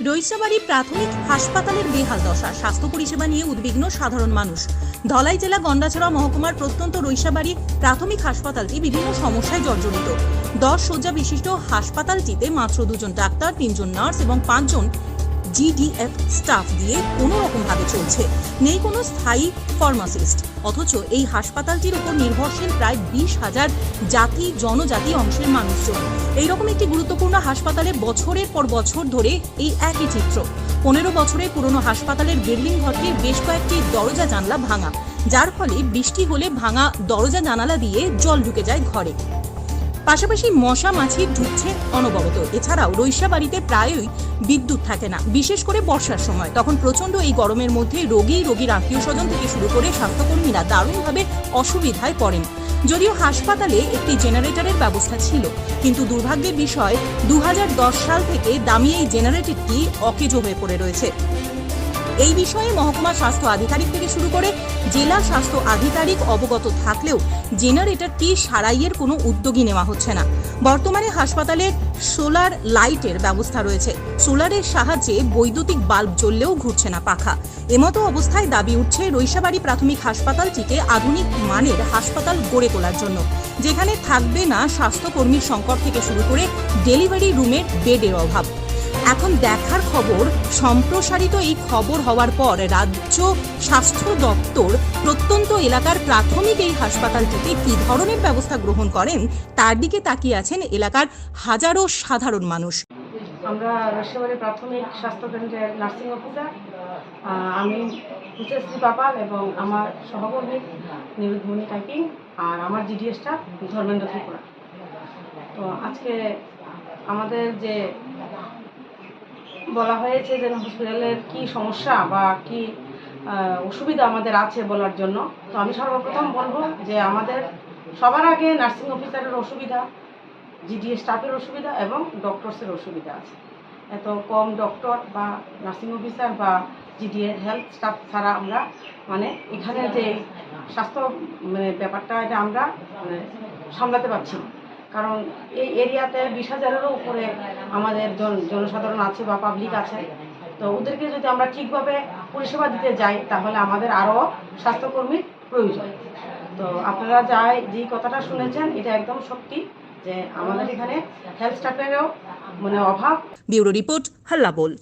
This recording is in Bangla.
রইসাবাড়ি প্রাথমিক হাসপাতালের বেহাল দশা। স্বাস্থ্য পরিষেবা নিয়ে উদ্বিগ্ন সাধারণ মানুষ। ধলাই জেলা গন্ডাছড়া মহকুমার প্রত্যন্ত রইসাবাড়ি প্রাথমিক হাসপাতালটি বিভিন্ন সমস্যায় জর্জরিত। দশ শয্যা বিশিষ্ট হাসপাতালটিতে মাত্র দুজন ডাক্তার, তিনজন নার্স এবং পাঁচজন জিডিএফ স্টাফ দিয়ে কোনো রকমভাবে চলছে। নেই কোনো স্থায়ী ফার্মাসিস্ট অথচ এই হাসপাতালটির উপর নির্ভরশীল প্রায় বিশ হাজার জাতি, জনজাতি অংশের মানুষজন। এইরকম একটি গুরুত্বপূর্ণ হাসপাতালে বছরের পর বছর ধরে এই একই চিত্র। পনেরো বছরের পুরনো হাসপাতালের বিল্ডিং ঘরটির বেশ কয়েকটি দরজা জানলা ভাঙা, যার ফলে বৃষ্টি হলে ভাঙা দরজা জানালা দিয়ে জল ঢুকে যায় ঘরে। পাশাপাশি মশা মাছি ঢুকছে অনবরত। এছাড়াও রৈশা বাড়িতে প্রায়ই বিদ্যুৎ থাকে না, বিশেষ করে বর্ষার সময়। তখন প্রচণ্ড এই গরমের মধ্যে রোগী, রোগীর আত্মীয় স্বজন থেকে শুরু করে স্বাস্থ্যকর্মীরা দারুণভাবে অসুবিধায় পড়েন। যদিও হাসপাতালে একটি জেনারেটরের ব্যবস্থা ছিল, কিন্তু দুর্ভাগ্যের বিষয় দু হাজার দশ সাল থেকে দামি এই জেনারেটরটি অকেজো হয়ে পড়ে রয়েছে। এই বিষয়ে মহকুমা স্বাস্থ্য আধিকারিক থেকে শুরু করে জেলা স্বাস্থ্য আধিকারিক অবগত থাকলেও জেনারেটরটি সারাইয়ের কোনো উদ্যোগই নেওয়া হচ্ছে না। বর্তমানে হাসপাতালে সোলার লাইটের ব্যবস্থা রয়েছে। সোলারের সাহায্যে বৈদ্যুতিক বাল্ব জ্বললেও ঘুরছে না পাখা। এমতো অবস্থায় দাবি উঠছে রৈশাবাড়ি প্রাথমিক হাসপাতালটিকে আধুনিক মানের হাসপাতাল গড়ে তোলার জন্য, যেখানে থাকবে না স্বাস্থ্যকর্মীর সংকট থেকে শুরু করে ডেলিভারি রুমের বেডের অভাব। এখন দেখার খবর, সম্প্রসারিত এই খবর হওয়ার পর রাজ্য স্বাস্থ্য দপ্তর প্রত্যন্ত এলাকার প্রাথমিক এই হাসপাতালটিতে কী ধরনের ব্যবস্থা গ্রহণ করেন, তার দিকে তাকিয়ে আছেন এলাকার হাজারো সাধারণ মানুষ। আমরা রসিবাড়ি প্রাথমিক স্বাস্থ্যকেন্দ্রের নার্সিং অফিসার আমি উচ্চশ্রী পাপাল এবং আমার সহকর্মী নিরুদ্মণি টাইপিং আর আমার জিডিএসটা ধর্মেন্দ্র ত্রিপুরা। তো আজকে আমাদের যে বলা হয়েছে যে হসপিটালের কি সমস্যা বা কি অসুবিধা আমাদের আছে বলার জন্য। তো আমি সর্বপ্রথম বলব যে আমাদের সবার আগে নার্সিং অফিসারের অসুবিধা, জিডিএ স্টাফের অসুবিধা এবং ডক্টরসের অসুবিধা আছে। এত কম ডক্টর বা নার্সিং অফিসার বা জিডিএ হেলথ স্টাফ ছাড়া আমরা মানে এখানে যে স্বাস্থ্য মানে ব্যাপারটা এটা আমরা মানে সামলাতে পারছি না। কারণ এই এরিয়াতে বিশ হাজারেরও উপরে আমাদের জন জনসাধারণ আছে বা পাবলিক আছে। তো ওদেরকে যদি আমরা ঠিকভাবে পরিষেবা দিতে যাই, তাহলে আমাদের আরও স্বাস্থ্যকর্মীর প্রয়োজন। তো আপনারা যাই যে কথাটা শুনেছেন, এটা একদম সত্যি যে আমাদের এখানে হেলথ স্টাফেরও মানে অভাব। ব্যুরো রিপোর্ট হাল্লা বল।